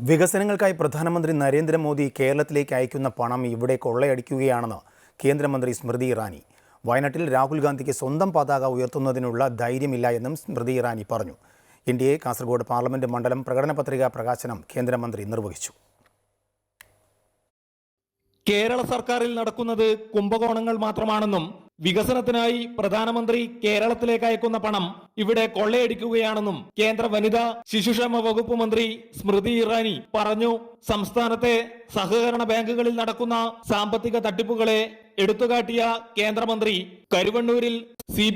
വികസനങ്ങൾക്കായി പ്രധാനമന്ത്രി നരേന്ദ്രമോദി കേരളത്തിലേക്ക് അയക്കുന്ന പണം ഇവിടെ കൊള്ളയടിക്കുകയാണെന്ന് കേന്ദ്രമന്ത്രി സ്മൃതി ഇറാനി. വയനാട്ടിൽ രാഹുൽ ഗാന്ധിക്ക് സ്വന്തം പതാക ഉയർത്തുന്നതിനുള്ള ധൈര്യമില്ല എന്നും സ്മൃതി ഇറാനി പറഞ്ഞു. N D A Kasaragod parliament മണ്ഡലം പ്രകടന പത്രിക പ്രകാശനം കേന്ദ്രമന്ത്രി നിർവഹിച്ചു. കേരള സർക്കാരിൽ നടക്കുന്നത് കുംഭകോണങ്ങൾ മാത്രമാണെന്നും വികസനത്തിനായി പ്രധാനമന്ത്രി കേരളത്തിലേക്ക് അയക്കുന്ന പണം ഇവിടെ കൊള്ളയടിക്കുകയാണെന്നും കേന്ദ്ര വനിതാ ശിശുക്ഷേമ വകുപ്പ് മന്ത്രി സ്മൃതി ഇറാനി പറഞ്ഞു. സംസ്ഥാനത്തെ സഹകരണ ബാങ്കുകളിൽ നടക്കുന്ന സാമ്പത്തിക തട്ടിപ്പുകളെ എടുത്തുകാട്ടിയ കേന്ദ്രമന്ത്രി കരുവണ്ണൂരിൽ സി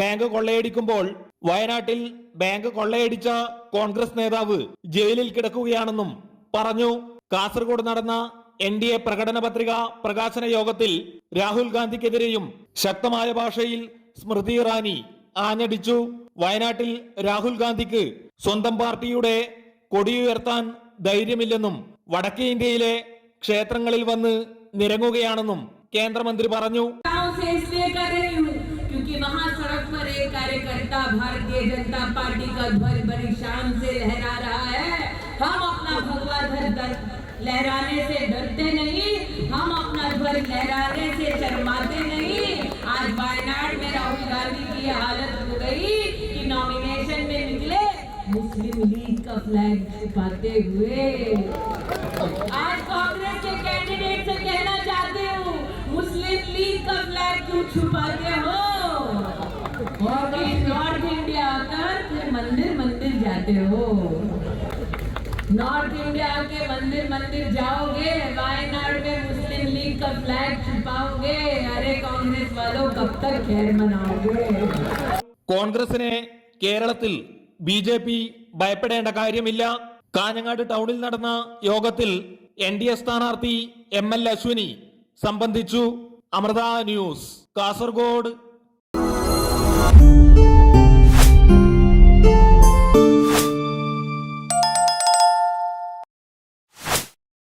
ബാങ്ക് കൊള്ളയടിക്കുമ്പോൾ വയനാട്ടിൽ ബാങ്ക് കൊള്ളയടിച്ച കോൺഗ്രസ് നേതാവ് ജയിലിൽ കിടക്കുകയാണെന്നും പറഞ്ഞു. കാസർഗോഡ് നടന്ന എൻ ഡി എ പ്രകടന പത്രിക പ്രകാശന യോഗത്തിൽ രാഹുൽ ഗാന്ധിക്കെതിരെയും ശക്തമായ ഭാഷയിൽ സ്മൃതി ഇറാനി ആഞ്ഞടിച്ചു വയനാട്ടിൽ രാഹുൽ ഗാന്ധിക്ക് സ്വന്തം പാർട്ടിയുടെ കൊടിയുയർത്താൻ ധൈര്യമില്ലെന്നും വടക്കേ ഇന്ത്യയിലെ ക്ഷേത്രങ്ങളിൽ വന്ന് നിരങ്ങുകയാണെന്നും കേന്ദ്രമന്ത്രി പറഞ്ഞു गांव से इसलिए कर रही हूँ क्योंकि वहाँ सड़क पर एक कार्यकर्ता भारतीय जनता पार्टी का ध्वज बड़ी शान से लहरा रहा लहराने से डरते नहीं, हम अपना ध्वज लहराने से शर्माते नहीं। आज वायनाड में राहुल गांधी की हालत हो गई कि नॉमिनेशन में निकले, मुस्लिम लीग का फ्लैग छुपाते हुए। आज कांग्रेस के कैंडिडेट से कहना चाहती हूँ, मुस्लिम लीग का फ्लैग क्यों छुपाते हो? और नॉर्थ इंडिया आकर फिर मंदिर मंदिर जाते हो। नॉर्थ इंडिया के मंदिर मंदिर जाओगे वायनाड में मुस्लिम लीग का फ्लैग छुपाओगे अरे कांग्रेस वालों कब तक खैर मनाओगे കോൺഗ്രസിനെ കേരളത്തിൽ ബി ജെ പി ഭയപ്പെടേണ്ട കാര്യമില്ല കാഞ്ഞങ്ങാട് ടൗണിൽ നടന്ന യോഗത്തിൽ എൻ ഡി എ സ്ഥാനാർത്ഥി എം എൽ അശ്വിനി സംബന്ധിച്ചു അമൃത ന്യൂസ് കാസർഗോഡ്